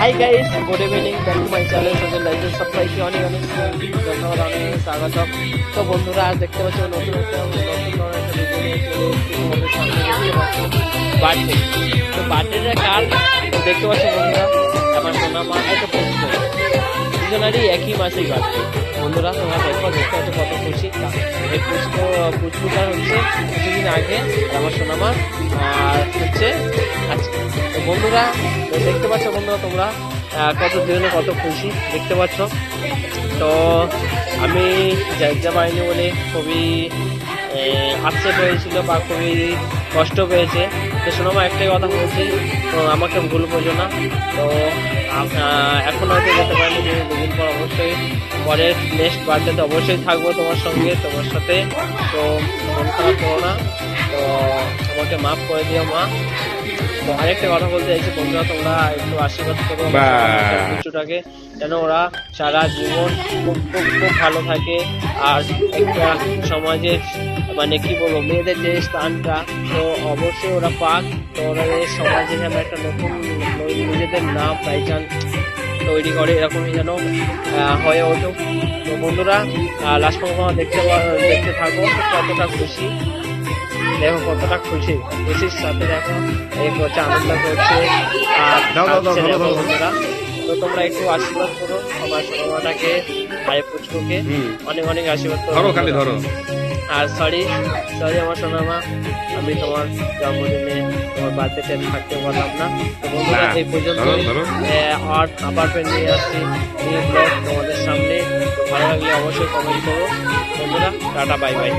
Hi guys good evening back to my channel social লাইফের সবাইকে অনেক অনেক ধন্যবাদ অনেক স্বাগত তো বন্ধুরা, আজ দেখতে পাচ্ছি নতুন একটা বার্থডে। তো বার্থডেটা কার দেখতে পাচ্ছি বন্ধুরা, আমার সোনা মা একটা পুষ্প দুজনারই একই মাসেই বার্থডে। বন্ধুরা, তোমরা দেখো, দেখতে পাচ্ছ কত খুশি। এই পুষ্প পুষ্পটা হচ্ছে কিছুদিন আগে আমার সোনামা আর হচ্ছে আজকে তো বন্ধুরা দেখতে পাচ্ছ বন্ধুরা তোমরা কত দুজনে কত খুশি, দেখতে পাচ্ছ। তো আমি যাইতে পারিনি বলে খুবই আপসেট হয়েছিল বা খুবই কষ্ট পেয়েছে। তো শোনামা একটাই কথা বলছি, তো আমাকে ভুল বোঝো না। তো এখন হয়তো যেতে পারিনি অবশ্যই পরের নেক্সট বার্থডেতে অবশ্যই থাকব তোমার সঙ্গে তোমার সাথে। তো মন খারাপ করো না। তো আমাকে মাফ করে দিও মা। তো আরেকটা কথা বলতে চাইছি বন্ধুরা তোমরা একটু আশীর্বাদ করো। কিছুটাকে যেন ওরা সারা জীবন খুব খুব খুব ভালো থাকে। আর একটা সমাজের মানে কি বলব মেয়েদের যে স্থানটা তো অবশ্যই ওরা পাক। তো ওরা সমাজে যেন একটা নতুন নিজেদের নাম পাইচান তৈরি করে এরকমই যেন হয়ে ওঠুক। তো বন্ধুরা লাস্ট পর্যন্ত দেখতে দেখতে থাকো কতটা খুশি। দেখো কতটা খুশি। খুশির সাথে দেখো এই হচ্ছে আনন্দ করছে। বন্ধুরা। তো তোমরা একটু আশীর্বাদ করো আমার সোনামাটাকে ভাই পুচকুকে। অনেক অনেক আশীর্বাদ করো ধরো খালি ধরো। আর সরি সরি আমার সোনামা আমি তোমার জন্মদিনে তোমার বার্থডে আমি থাকতে পারলাম না। তো বন্ধুরা এই পর্যন্ত। আর আবার ফের নিয়ে আসছি এই ব্লগ তোমাদের সামনে। ভালো লাগলে অবশ্যই কমেন্ট করো। বন্ধুরা টাটা বাই বাই